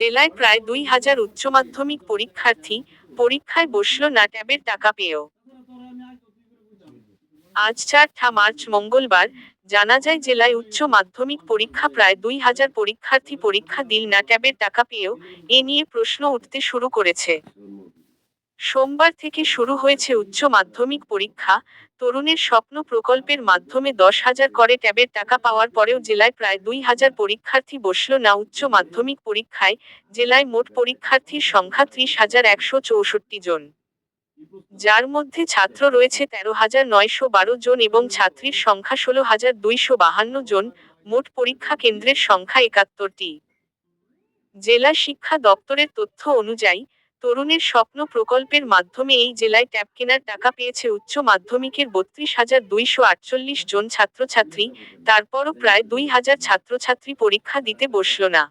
জেলায় প্রায় দুই হাজার উচ্চ মাধ্যমিক পরীক্ষার্থী পরীক্ষায় বসল না ট্যাবের টাকা পেয়েও। আজ চারটা মার্চ মঙ্গলবার জানা যায় জেলায় উচ্চ মাধ্যমিক পরীক্ষা প্রায় দুই হাজার পরীক্ষার্থী পরীক্ষা দিল না ট্যাবের টাকা পেয়েও এ নিয়ে প্রশ্ন উঠতে শুরু করেছে। সোমবার থেকে শুরু হয়েছে উচ্চ মাধ্যমিক পরীক্ষা। তরুণের স্বপ্ন প্রকল্পের মাধ্যমে দশ হাজার করে ট্যাবের টাকা পাওয়ার পরেও জেলায় প্রায় দুই হাজার পরীক্ষার্থী বসল না উচ্চ মাধ্যমিক পরীক্ষায়। জেলায় মোট পরীক্ষার্থীর সংখ্যা ত্রিশ হাজার একশো চৌষট্টি জন। যার মধ্যে ছাত্র রয়েছে তেরো হাজার নয়শো বারো জন এবং ছাত্রীর সংখ্যা ষোলো হাজার দুইশো বাহান্ন জন। মোট পরীক্ষা কেন্দ্রের সংখ্যা একাত্তরটি। জেলা শিক্ষা দপ্তরের তথ্য অনুযায়ী তরুণের স্বপ্ন প্রকল্পের মাধ্যমে এই জেলায় ট্যাব কেনার টাকা পেয়েছে উচ্চ মাধ্যমিকের বত্রিশ হাজার দুইশো আটচল্লিশ জন ছাত্রছাত্রী, তারপরও প্রায় দুই হাজার ছাত্রছাত্রী পরীক্ষা দিতে বসল না।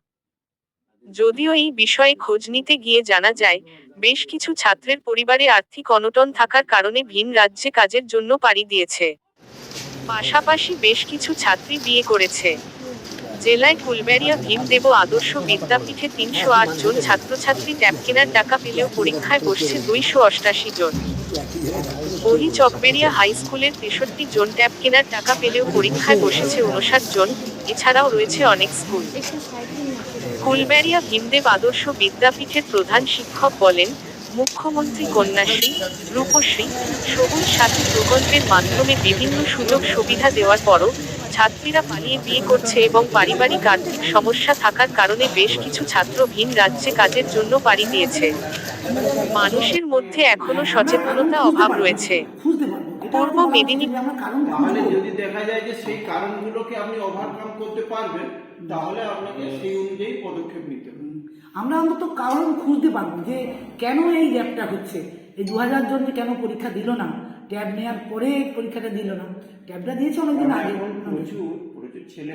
যদিও এই বিষয়ে খোঁজ নিতে গিয়ে জানা যায়, বেশ কিছু ছাত্রের পরিবারে আর্থিক অনটন থাকার কারণে ভিন রাজ্যে কাজের জন্য পাড়ি দিয়েছে। পাশাপাশি বেশ কিছু ছাত্রী বিয়ে করেছে। জেলায় ফুলবেড়িয়া ভীমদেব আদর্শ বিদ্যাপীঠে তিনশো আট জন ছাত্রছাত্রী ট্যাব কেনার টাকা পেলেও পরীক্ষায় বসছে দুইশো অষ্টাশি জন। বহি চকবেরিয়া হাই স্কুলের তেষট্টি জন ট্যাব কেনার টাকা পেলেও পরীক্ষায় বসেছে উনষাট জন, এছাড়াও রয়েছে অনেক স্কুল। ফুলবেড়িয়া ভীমদেব আদর্শ বিদ্যাপীঠের প্রধান শিক্ষক বলেন, মুখ্যমন্ত্রী কন্যাশ্রী, রূপশ্রী, সবুজ সাথী প্রকল্পের মাধ্যমে বিভিন্ন সুযোগ সুবিধা দেওয়ার পরও ছাত্রীরা পালিয়ে বিয়ে করছে এবং পারিবারিক আর্থিক সমস্যা থাকার কারণে বেশ কিছু ছাত্র ভিন রাজ্যে কাজের জন্য পাড়ি দিয়েছে। মানুষের মধ্যে এখনও সচেতনতা অভাব রয়েছে। পারব মেদিনীপুর- আমরা অন্তত কারণ খুঁজতে পারব যে কেন এই গ্যাপটা হচ্ছে। এই দু হাজার জন যে কেন পরীক্ষা দিল না? ট্যাব নেওয়ার পরে পরীক্ষাটা দিল না। ট্যাবটা দিয়েছে অনেকদিন আগে। প্রচুর প্রচুর ছেলে